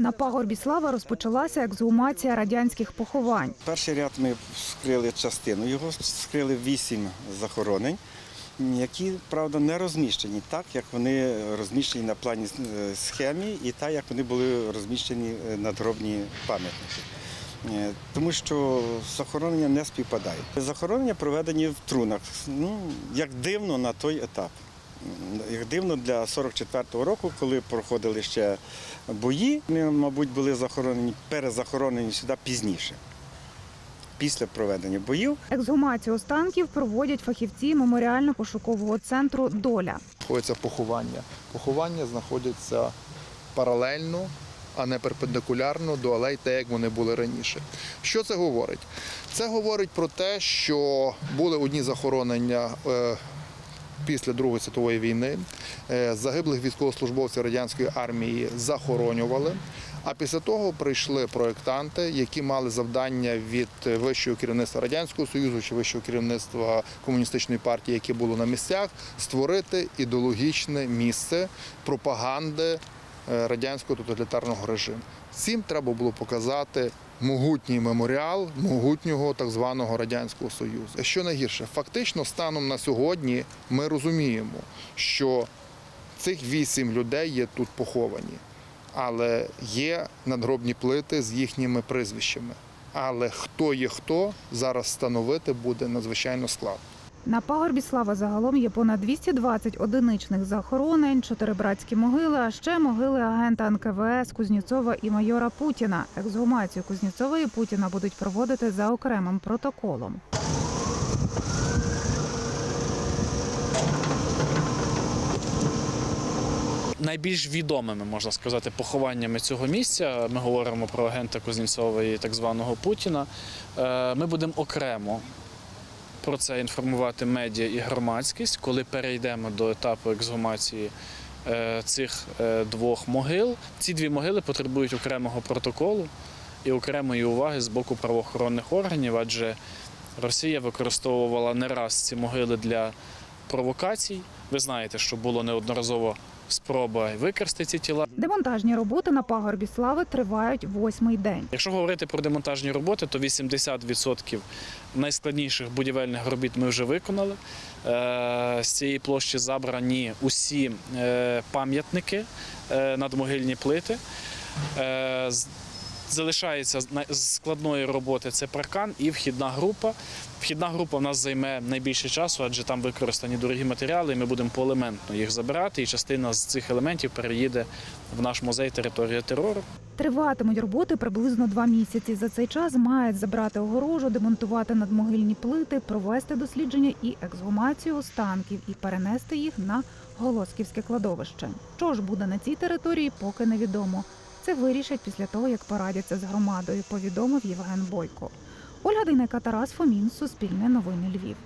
На пагорбі слава розпочалася ексгумація радянських поховань. Перший ряд ми скрили частину. Його скрили вісім захоронень, які, правда, не розміщені так, як вони розміщені на плані е, схемі, і так, як вони були розміщені е, надгробні пам'ятники. Е, Тому що захоронення не співпадають. Захоронення проведені в трунах. Ну, як дивно на той етап. Як дивно для 44-го року, коли проходили ще бої, ми, мабуть, були захоронені, перезахоронені сюди пізніше, після проведення боїв. Ексгумацію останків проводять фахівці меморіально-пошукового центру Доля. знаходиться поховання. Поховання знаходяться паралельно, а не перпендикулярно до алей, так як вони були раніше. Що це говорить? Це говорить про те, що були одні захоронення. Після Другої світової війни е, загиблих військовослужбовців радянської армії захоронювали. А після того прийшли проєктанти, які мали завдання від вищого керівництва радянського союзу чи вищого керівництва комуністичної партії, які було на місцях, створити ідеологічне місце пропаганди е, радянського тоталітарного режиму. Цим треба було показати могутній меморіал могутнього так званого радянського союзу. Що найгірше, фактично, станом на сьогодні ми розуміємо, що цих вісім людей є тут поховані, але є надгробні плити з їхніми прізвищами. Але хто є хто зараз встановити буде надзвичайно складно. На пагорбі слава загалом є понад 220 одиничних захоронень, чотири братські могили, а ще могили агента НКВС Кузнєцова і майора Путіна. Ексгумацію Кузнєцова і Путіна будуть проводити за окремим протоколом. Найбільш відомими, можна сказати, похованнями цього місця. Ми говоримо про агента Кузнєцова і так званого Путіна. Е, Ми будемо окремо про це інформувати медіа і громадськість, коли перейдемо до етапу ексгумації е, цих е, двох могил. Ці дві могили потребують окремого протоколу і окремої уваги з боку правоохоронних органів, адже Росія використовувала не раз ці могили для провокацій. Ви знаєте, що було неодноразово спроба викрасти ці тіла. Демонтажні роботи на пагорбі слави тривають восьмий день. Якщо говорити про демонтажні роботи, то 80% найскладніших будівельних робіт ми вже виконали. Е, З цієї площі забрані усі е, пам'ятники, е, надмогильні плити. Залишається з складної роботи це паркан і вхідна група. Вхідна група в нас займе найбільше часу, адже там використані дорогі матеріали, і ми будемо поелементно їх забирати. І частина з цих елементів переїде в наш музей територія терору. Триватимуть роботи приблизно два місяці. За цей час мають забрати огорожу, демонтувати надмогильні плити, провести дослідження і ексгумацію останків і перенести їх на Голосківське кладовище. Що ж буде на цій території, поки невідомо. Це вирішать після того, як порадяться з громадою, повідомив Євген Бойко. Ольга Дейнека, Тарас Фомін, Суспільне новини Львів.